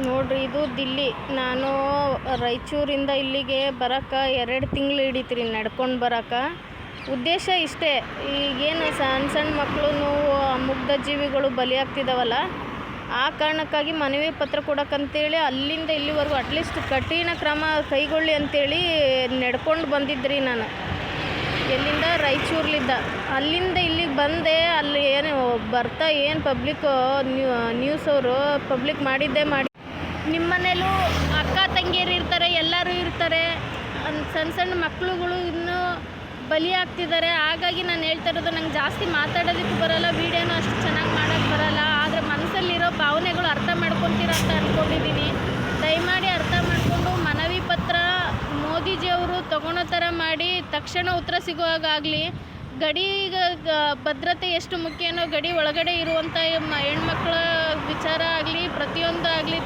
ನೋಡ್ರಿ, ಇದು ದಿಲ್ಲಿ. ನಾನು ರಾಯಚೂರಿಂದ ಇಲ್ಲಿಗೆ ಬರಕ್ಕೆ ಎರಡು ತಿಂಗಳು ಹಿಡಿತ್ರಿ, ನಡ್ಕೊಂಡು ಬರಕ್ಕೆ ಉದ್ದೇಶ ಇಷ್ಟೇ, ಈಗೇನು ಸಣ್ಣ ಸಣ್ಣ ಮಕ್ಕಳು ಮುಗ್ಧ ಜೀವಿಗಳು ಬಲಿಯಾಗ್ತಿದ್ದಾವಲ್ಲ ಆ ಕಾರಣಕ್ಕಾಗಿ ಮನವಿ ಪತ್ರ ಕೊಡೋಕ್ಕಂತೇಳಿ ಅಲ್ಲಿಂದ ಇಲ್ಲಿವರೆಗೂ ಅಟ್ಲೀಸ್ಟ್ ಕಠಿಣ ಕ್ರಮ ಕೈಗೊಳ್ಳಿ ಅಂತೇಳಿ ನಡ್ಕೊಂಡು ಬಂದಿದ್ರಿ ನಾನು. ಎಲ್ಲಿಂದ? ರಾಯಚೂರ್ಲಿದ್ದ ಅಲ್ಲಿಂದ ಇಲ್ಲಿಗೆ ಬಂದೆ, ಅಲ್ಲಿ ಏನು ಬರ್ತಾ ಏನು ಪಬ್ಲಿಕ್ಕು ನ್ಯೂಸ್ ಅವರು ಪಬ್ಲಿಕ್ ಮಾಡಿದ್ದೇ ಮಾಡಿ ನಿಮ್ಮ ಮನೇಲೂ ಅಕ್ಕ ತಂಗಿಯರು ಇರ್ತಾರೆ, ಎಲ್ಲರೂ ಇರ್ತಾರೆ. ಸಣ್ಣ ಸಣ್ಣ ಮಕ್ಕಳುಗಳು ಇನ್ನೂ ಬಲಿ ಆಗ್ತಿದ್ದಾರೆ. ಹಾಗಾಗಿ ನಾನು ಹೇಳ್ತಾ ಇರೋದು ನಂಗೆ ಜಾಸ್ತಿ ಮಾತಾಡೋದಕ್ಕೂ ಬರೋಲ್ಲ, ವೀಡಿಯೋನೂ ಅಷ್ಟು ಚೆನ್ನಾಗಿ ಮಾಡೋಕ್ಕೆ ಬರೋಲ್ಲ. ಆದರೆ ಮನಸ್ಸಲ್ಲಿರೋ ಭಾವನೆಗಳು ಅರ್ಥ ಮಾಡ್ಕೊತೀರ ಅಂತ ಅಂದ್ಕೊಂಡಿದ್ದೀನಿ ದಯಮಾಡಿ ಅರ್ಥ ಮಾಡಿಕೊಂಡು ಮನವಿ ಪತ್ರ ಮೋದಿಜಿಯವರು ತಗೊಳೋ ಥರ ಮಾಡಿ, ತಕ್ಷಣ ಉತ್ತರ ಸಿಗುವಾಗಲಿ ಗಡಿ ಭದ್ರತೆ ಎಷ್ಟು ಮುಖ್ಯನೋ ಗಡಿ ಒಳಗಡೆ ಇರುವಂಥ ಹೆಣ್ಮಕ್ಳ ವಿಚಾರ ಆಗಲಿ, ಪ್ರತಿಯೊಂದು ಆಗಲಿ